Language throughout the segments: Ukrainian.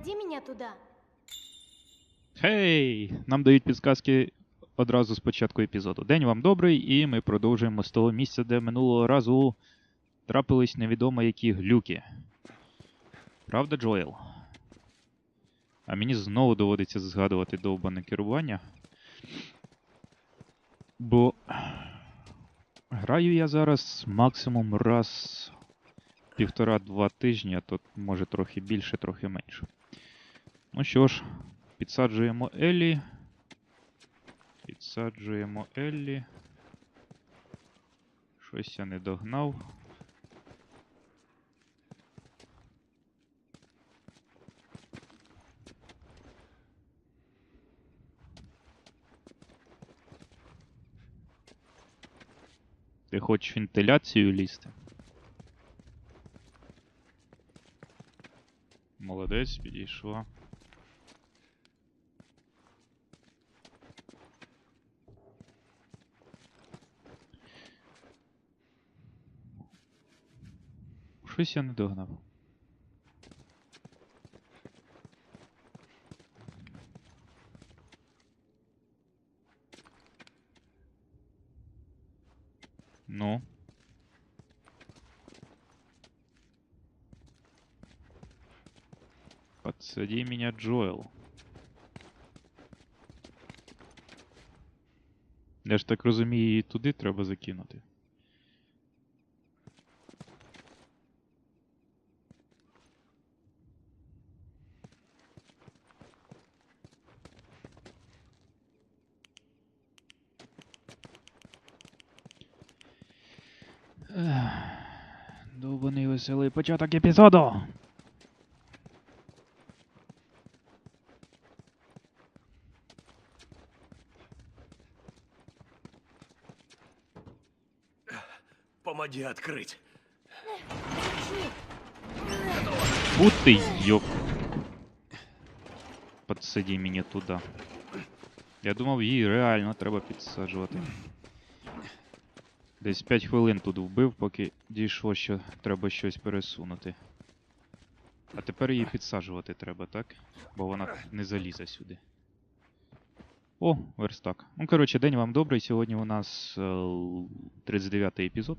Проводи меня туда. Хей! Нам дають підсказки одразу з початку епізоду. День вам добрий, і ми продовжуємо з того місця, де минулого разу трапились невідомо які глюки. Правда, Джоел? А мені знову доводиться згадувати довбане керування. Бо граю я зараз максимум раз півтора-два тижні, а то може трохи більше, трохи менше. Ну що ж, Підсаджуємо Еллі. Підсаджуємо Еллі. Щось я не догнав. Ти хочеш вентиляцію лізти? Молодець, підійшла. Щось я не догнав. Ну. Подсади меня, Джоэл. Я ж так розумію, її туди треба закинути. веселий початок епізоду. Помоги открыть. Фу ты, ёп. Подсади мене туди. Я думав, її реально треба підсаджувати. Десь 5 хвилин тут вбив, поки дійшло, що треба щось пересунути. А тепер її підсаджувати треба, так? Бо вона не залізе сюди. О, верстак. Ну, коротше, день вам добрий. Сьогодні у нас е, 39-й епізод.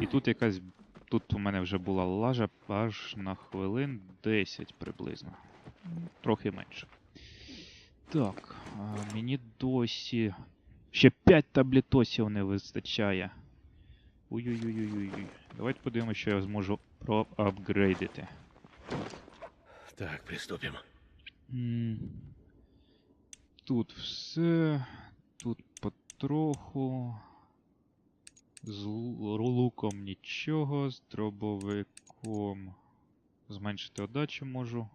І тут якась. Тут у мене вже була лажа аж на хвилин 10 приблизно. Трохи менше. Так, мені досі. Ще 5 таблетосів не вистачає. Ой-ой-ой-ой-ой. Давайте подивимося, що я зможу проапгрейдити. Так, приступим. М, Тут все. Тут потроху. З лу- луком нічого, з дробовиком зменшити отдачу можу.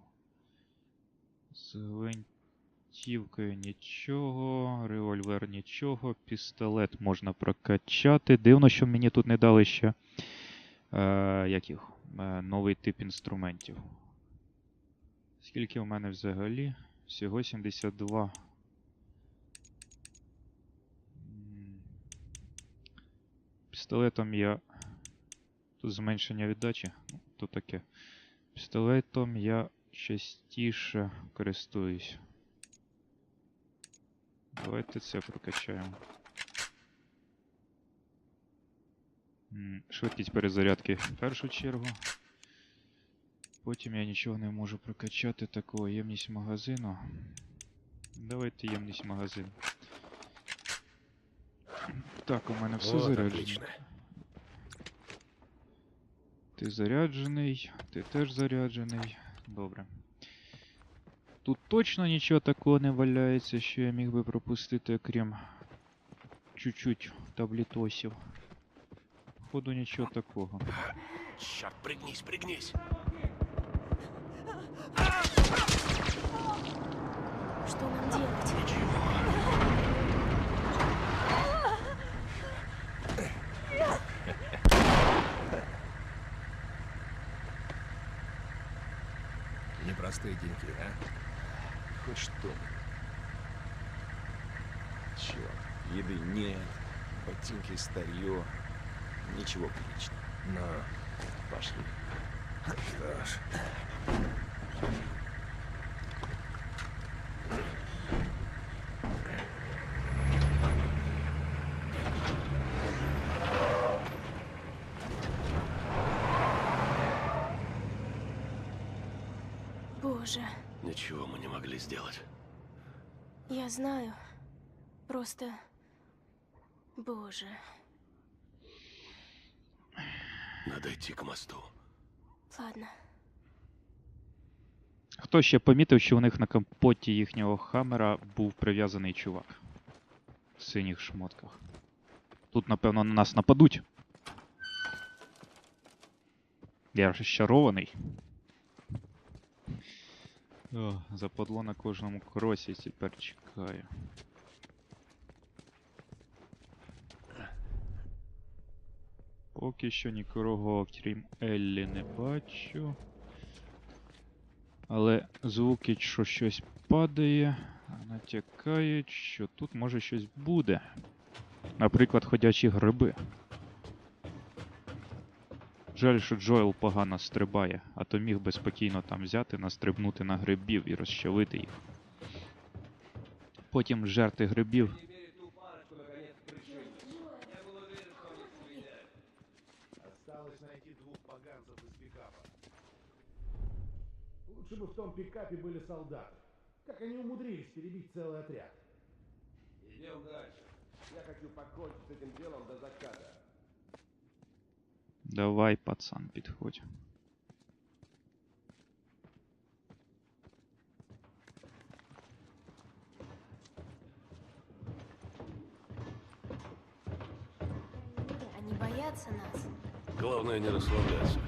З гвинтівкою нічого, револьвер нічого, пістолет можна прокачати. Дивно, що мені тут не дали ще е, як їх, е, новий тип інструментів. Скільки в мене взагалі? Всього 72. Пістолетом я. Тут зменшення віддачі. Ну, то таке. Пістолетом я частіше користуюсь. Давайте це прокачаємо. Швидкість перезарядки в першу чергу. Потім я нічого не можу прокачати такого. Ємність магазину. Давайте ємність магазину. Так, у мене все заряджено. Ти заряджений, ти теж заряджений. Добре. Тут точно нічого такого не валяється, що я міг би пропустити, окрім чуть-чуть таблітосів. Походу нічого такого. Черт, пригнись, пригнись. Что нам делать? Ничего. Непростые деньги, а? Хоть что. Черт, еды нет, ботинки старье, ничего приличного. Но Пошли. Что ж, Боже, ничего мы не могли сделать. я знаю. Просто... Боже. Надо идти к мосту. Ладно. Хто ще помітив, що у них на капоті їхнього хамера був прив'язаний чувак в синіх шмотках. Тут, напевно, на нас нападуть. Я розчарований. О, западло на кожному кросі тепер чекаю. Поки що нікого, крім Еллі, не бачу. Але звуки, що щось падає, натякають, що тут може щось буде. Наприклад, ходячі гриби. Жаль, що Джоел погано стрибає, а то міг би спокійно там взяти, настрибнути на грибів і розчавити їх. Потім жерти грибів. Осталось найти двух поганцев из пикапа. Лучше бы в том пикапе были солдаты. Как они умудрились перебить целый отряд? Идем дальше. Я хочу покончить с этим делом до заката. Давай, пацан, підходь. Они боятся нас. Главное не расслабляться.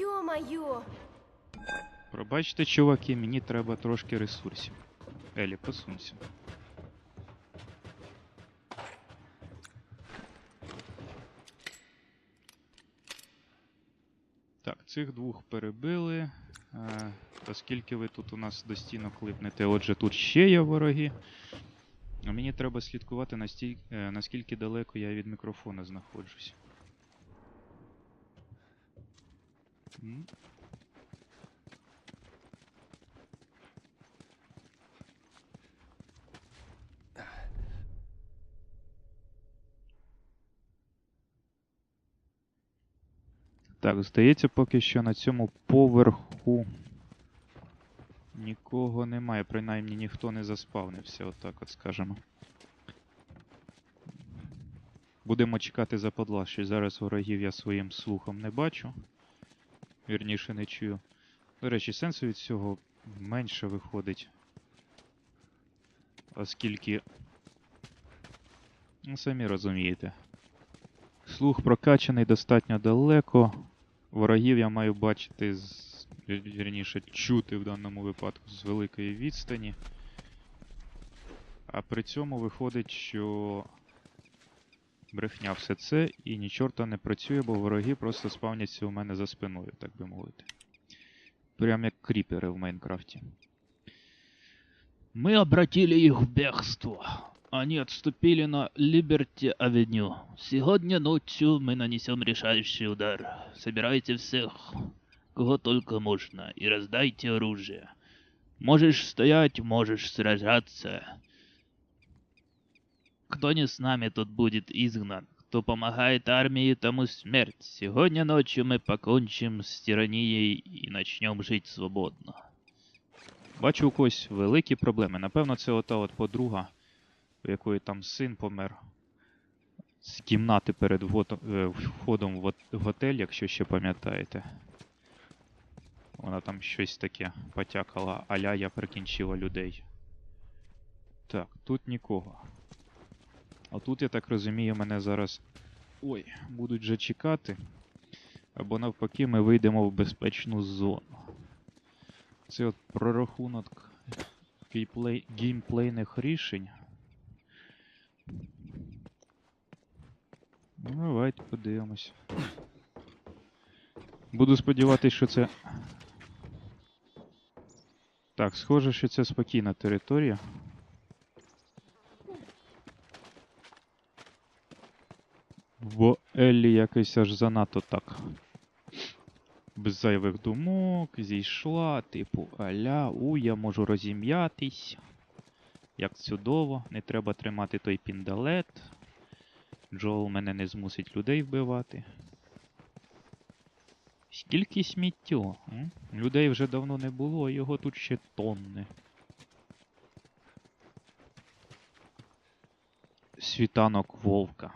Ё-моё! Пробачте, чуваки, мені треба трошки ресурсів. Елі, посунься. Так, цих двох перебили. Е, оскільки ви тут у нас до стінок липнете, отже, тут ще є вороги. Мені треба слідкувати, настіль... е, наскільки далеко я від мікрофона знаходжусь. М, Так, здається, поки що на цьому поверху нікого немає, принаймні ніхто не заспавнився, отак от скажемо. Будемо чекати западла, що зараз ворогів я своїм слухом не бачу. Вірніше не чую. До речі, сенсу від цього менше виходить. Оскільки. Ну, самі розумієте. Слух прокачаний достатньо далеко. Ворогів я маю бачити з. Вірніше, чути в даному випадку з великої відстані. А при цьому виходить, що брехня все це і ні чорта не працює, бо вороги просто спавняться у мене за спиною, так би мовити. Прям як кріпери в Майнкрафті. Мы обратили их в бегство. Они отступили на Либерти-авеню. Сегодня ночью мы нанесем решающий удар. Собирайте всех, кого только можно, и раздайте оружие. Можешь стоять, можешь сражаться. Кто не с нами, тот будет изгнан. Кто помогает армии, тому смерть. Сегодня ночью мы покончим с тиранией и начнем жить свободно. Бачу у когось великі проблеми. Напевно, це ота от подруга, у якої там син помер. З кімнати перед е, входом в готель, якщо ще пам'ятаєте. Вона там щось таке потякала, аля я прикінчила людей. Так, тут нікого. А тут, я так розумію, мене зараз. Ой, будуть вже чекати. Або навпаки, ми вийдемо в безпечну зону. Це от прорахунок геймплей... геймплейних рішень. Ну, давайте подивимось. Буду сподіватися, що це Так, схоже, що це спокійна територія. Бо Еллі якось аж занадто так. Без зайвих думок, зійшла, типу, аля, у, я можу розім'ятись. Як чудово, не треба тримати той піндалет. Джоел мене не змусить людей вбивати. Скільки сміття? М? Людей вже давно не було, його тут ще тонни. Світанок вовка.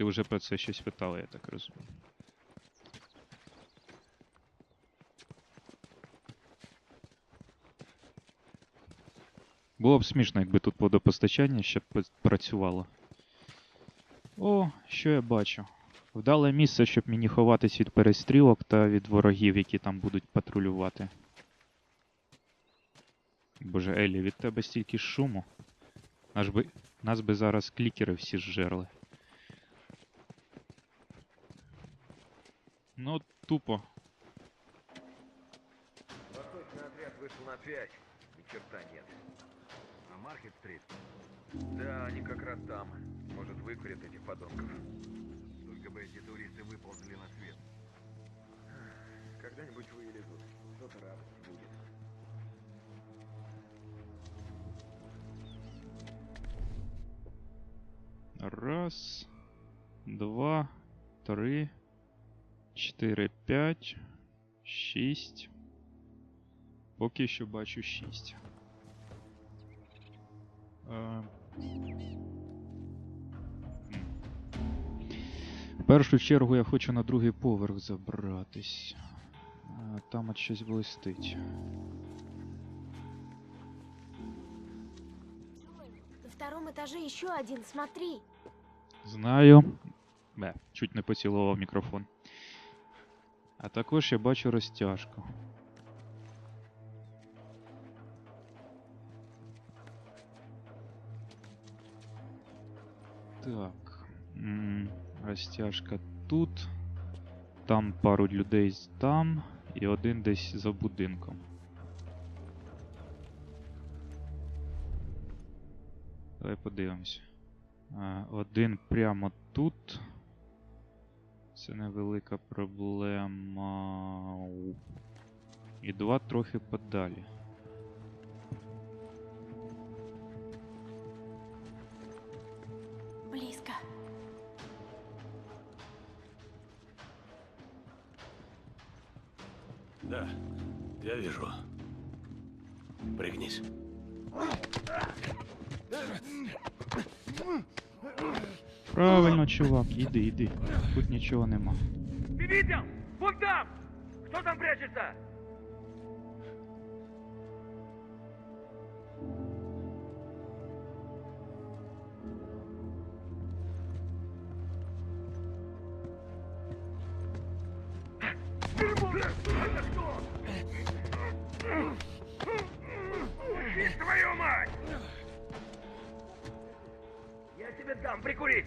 Ти вже про це щось питала, я так розумію. Було б смішно, якби тут водопостачання ще працювало. О, що я бачу. Вдале місце, щоб мені ховатись від перестрілок та від ворогів, які там будуть патрулювати. Боже, Елі, від тебе стільки шуму. Наш би... Нас би зараз клікери всі зжерли. Ну, тупо. Восточный отряд вышел на 5. Ни черта нет. А Маркет-стрит? Да, они как раз там. Может, выкурят этих подонков. Только бы эти туристы выползли на свет. Когда-нибудь вылезут. Что-то радость будет. Раз, два, три, чотири, п'ять, шість. Поки що бачу шість. Е. В першу чергу я хочу на другий поверх забратись. Там от щось блистить. На втором этаже еще один, смотри. Знаю. Бе, чуть не поцілував мікрофон. А також я бачу розтяжку. Так. Розтяжка тут. Там пару людей там. І один десь за будинком. Давай подивимось. Один прямо тут. Це невелика проблема. І два трохи подалі. Близко. Да, я вижу. Пригнись. Правильно, чувак, іди, іди. Тут нічого нема. Ты видел? Вон там! Кто там прячется? Учись, твою мать! Я тебе дам прикурить!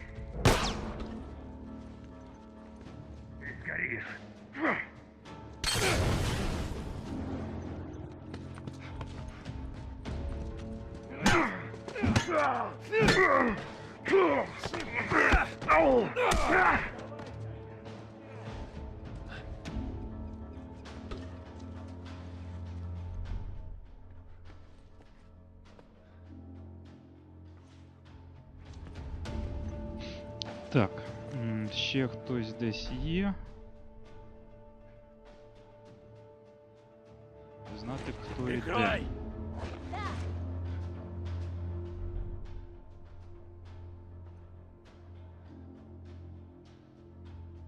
Ще хтось десь є. Знати, хто і де. Прикрой!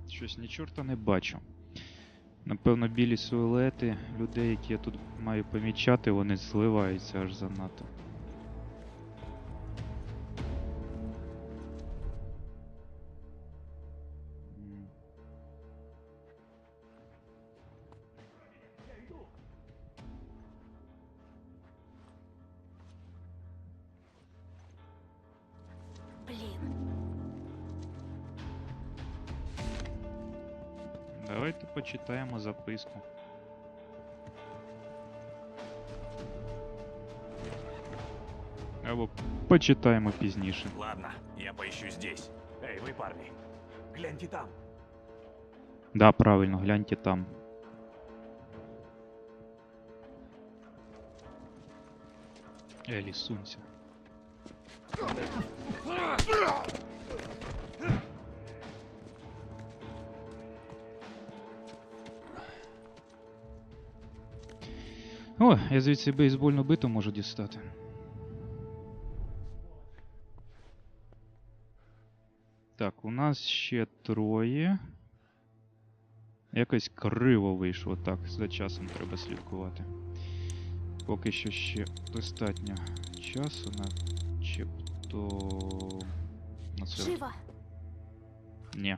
Щось ні чорта не бачу. Напевно, білі силуети людей, які я тут маю помічати, вони зливаються аж занадто. списку. Або почитаємо пізніше. Ладно, я поищу здесь. Эй, вы, парни, гляньте там. Да, правильно, гляньте там. Елі, сунься. О, я звідси бейсбольну биту можу дістати. Так, у нас ще троє. Якось криво вийшло, так, за часом треба слідкувати. Поки що ще достатньо часу, начебто. На це. Ні.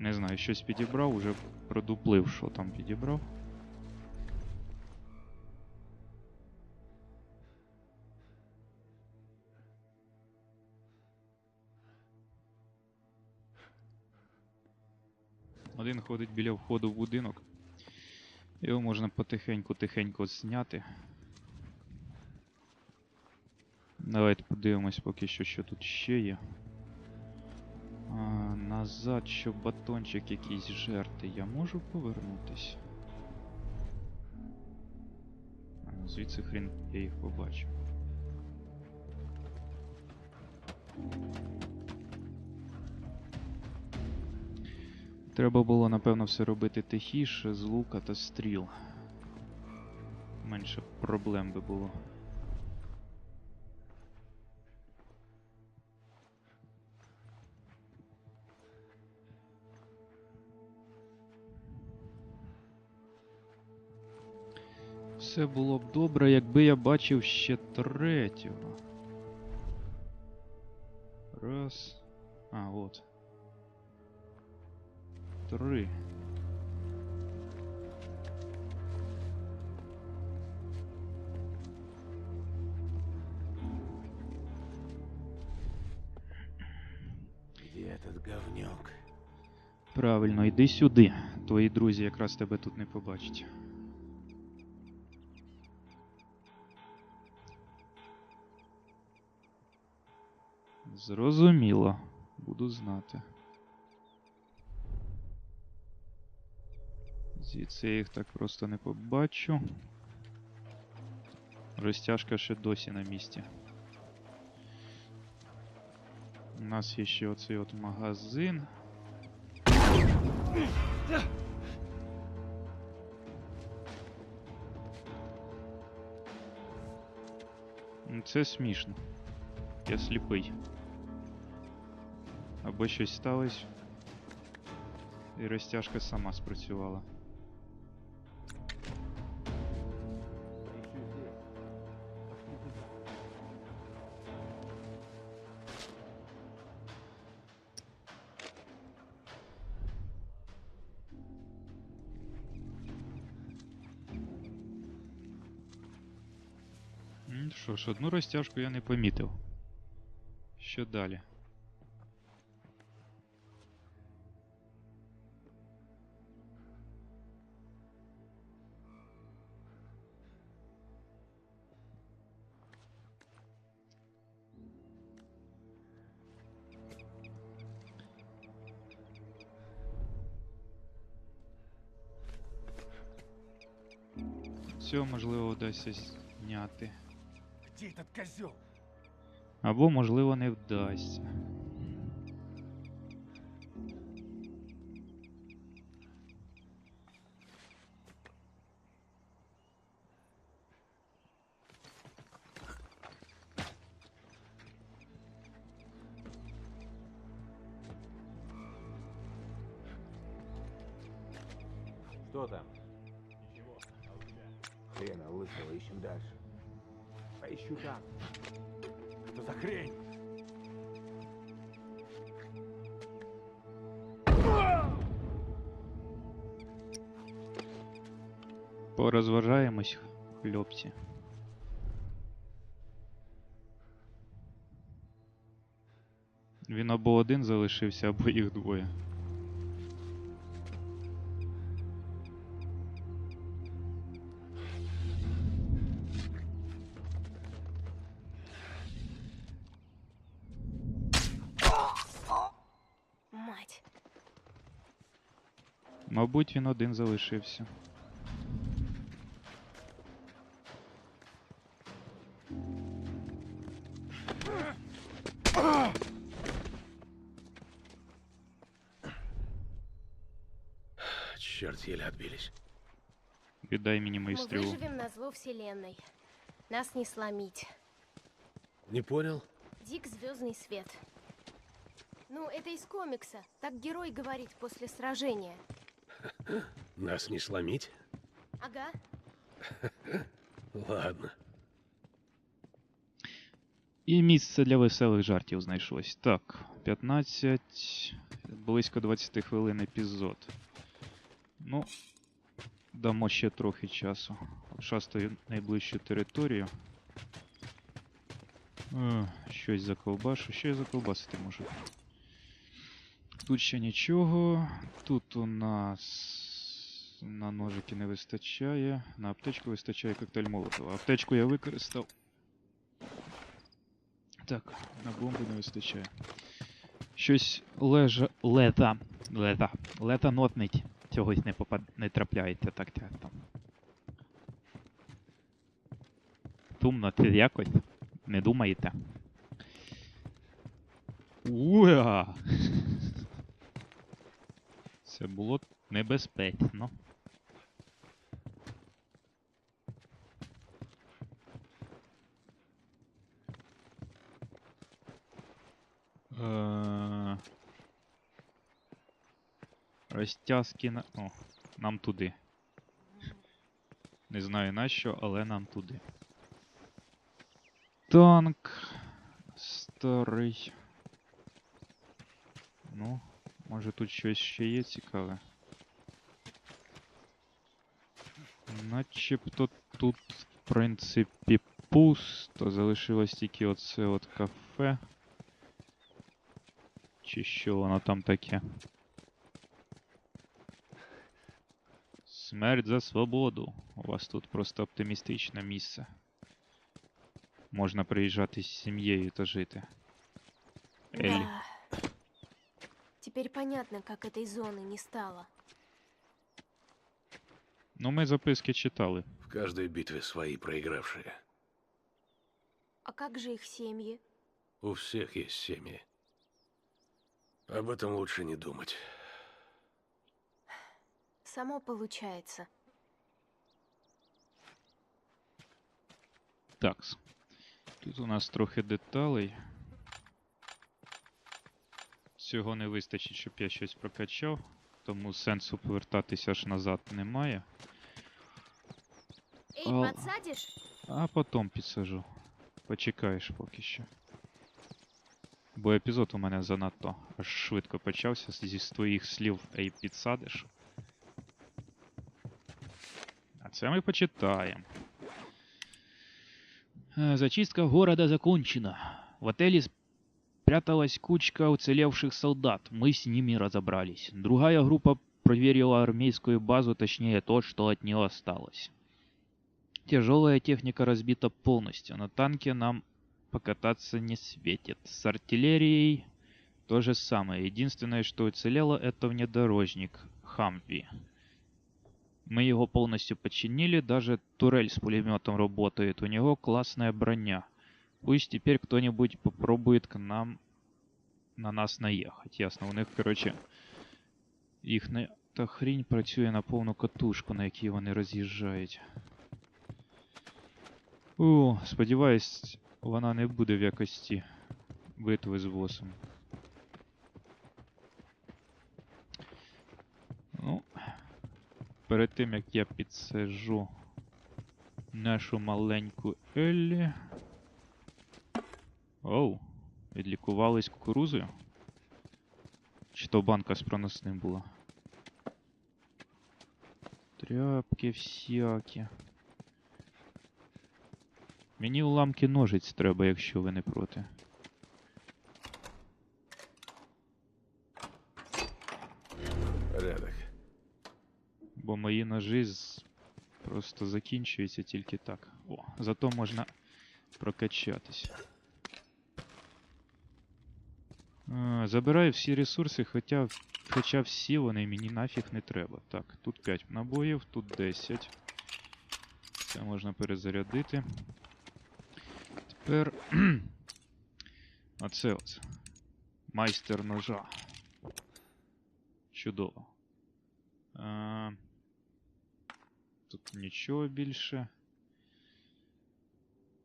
Не знаю, щось підібрав, уже продуплив, що там підібрав. Один ходить біля входу в будинок. Його можна потихеньку-тихенько зняти. Давайте подивимось поки що, що тут ще є. Назад, щоб батончик якийсь жерти, я можу ну, звідси хрін я їх побачу. Треба було, напевно, все робити тихіше з лука та стріл. Менше проблем би було. Все було б добре, якби я бачив ще третього. Раз. А, от. Три. Где этот говнюк? Правильно, йди сюди. Твої друзі якраз тебе тут не побачать. Зрозуміло. Буду знати. Звідси я їх так просто не побачу. Розтяжка ще досі на місці. У нас є ще оцей от магазин. Це смішно. Я сліпий. Або щось сталося. І розтяжка сама спрацювала. Поищу здесь. М, Що ж, одну розтяжку я не помітив. Що далі? Цього можливо вдасться зняти. Где этот козел? Або, можливо, не вдасться. Что там? Хрена лысого, ищем дальше. Поищу там. Что за хрень? Порозважаємось, хлопці. Він або один залишився, або їх двоє. Мабуть, він один залишився. Черт, еле отбились. Віддай мені мою Мы стрілу. выживем на зло вселенной. Нас не сломить. Не понял? Дик Звездный свет. Ну, это из комикса. Так герой говорит после сражения. Нас не сломить? Ага. Ладно. І місце для веселих жартів знайшлось. Так, 15, близько 20 хвилин епізод. Ну, дамо ще трохи часу. Шастаю найближчу територію. Е, щось заковбашу. Що я заковбасити можу? Тут ще нічого. Тут у нас на ножики не вистачає. На аптечку вистачає коктейль Молотова. Аптечку я використав. Так, на бомби не вистачає. Щось лежа. лета. Лета. Лета нотнить. Цьогось не попад... не трапляється так так там. Тумно це якось. Не думаєте? Уа! Це було небезпечно. Розтяжки на. О, нам туди. Не знаю нащо, але нам туди. Танк. Старий. Ну, може тут щось ще є цікаве. Начебто тут, в принципі, пусто. Залишилось тільки оце от кафе. Чи що воно там таке? Смерть за свободу. У вас тут просто оптимістичне місце. Можна приїжджати з сім'єю та жити. Элли. Да. Теперь понятно, как этой зоны не стало. Ну, ми записки читали. В каждой битве свои проигравшие. А как же их семьи? У всех есть семьи. Об этом лучше не думать. Само получается. Такс. Тут у нас трохи деталей. Цього не вистачить, щоб я щось прокачав, тому сенсу повертатися аж назад немає. Эй, Ал- подсадишь? А потім підсажу. Почекаєш поки що. Бо епізод у мене занадто аж швидко почався зі з твоїх слів Ей, підсадиш. Це ми почитаємо. Э, Зачистка города закончена. В отеле спряталась кучка уцелевших солдат. Мы с ними разобрались. Другая группа проверила армейскую базу, точнее то, что от нее осталось. Тяжелая техника разбита полностью. На танке нам покататься не светит. С артиллерией то же самое. Единственное, что уцелело, это внедорожник Хамви. Мы его полностью починили, даже турель с пулеметом работает. У него классная броня. Пусть теперь кто-нибудь попробует к нам на нас наехать. Ясно, у них, короче, їхня та хрінь працює на повну катушку, на якій вони роз'їжджають. О, сподіваюсь, вона не буде в якості битви з босом. Перед тим як я підсажу нашу маленьку Еллі. Оу, відлікувались кукурузою? Чи то банка з проносним була? Тряпки всякі. Мені уламки ножиць треба, якщо ви не проти. Бо мої ножі з... просто закінчуються тільки так. О, зато можна прокачатись. Е, Забираю всі ресурси, хоча, хоча всі вони мені нафіг не треба. Так, тут 5 набоїв, тут 10. Це можна перезарядити. Тепер. Оце от. Майстер ножа. Чудово. Е, Тут нічого більше.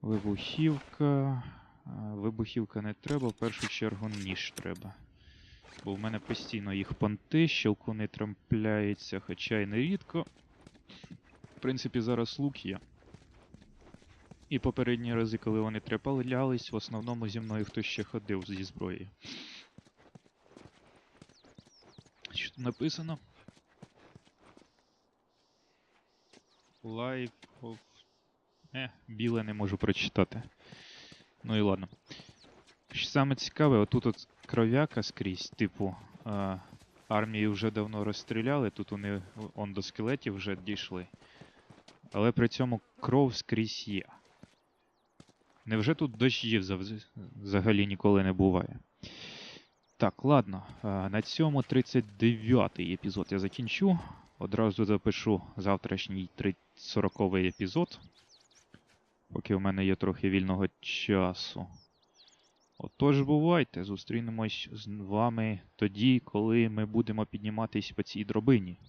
Вибухівка. Вибухівка не треба, в першу чергу ніж треба. Бо в мене постійно їх понти, щелкуни трампляються, хоча й нерідко. В принципі, зараз лук є. І попередні рази, коли вони траплялись, в основному зі мною хтось ще ходив зі зброєю. Що тут написано? Life of... Е, біле не можу прочитати. Ну і ладно. Що саме цікаве, отут от кров'яка скрізь, типу, е, армії вже давно розстріляли, тут вони он до скелетів вже дійшли. Але при цьому кров скрізь є. Невже тут дощів взагалі ніколи не буває? Так, ладно. е, На цьому 39-й епізод я закінчу. Одразу запишу завтрашній 40-й епізод. Поки в мене є трохи вільного часу. Отож, бувайте, зустрінемось з вами тоді, коли ми будемо підніматись по цій дробині.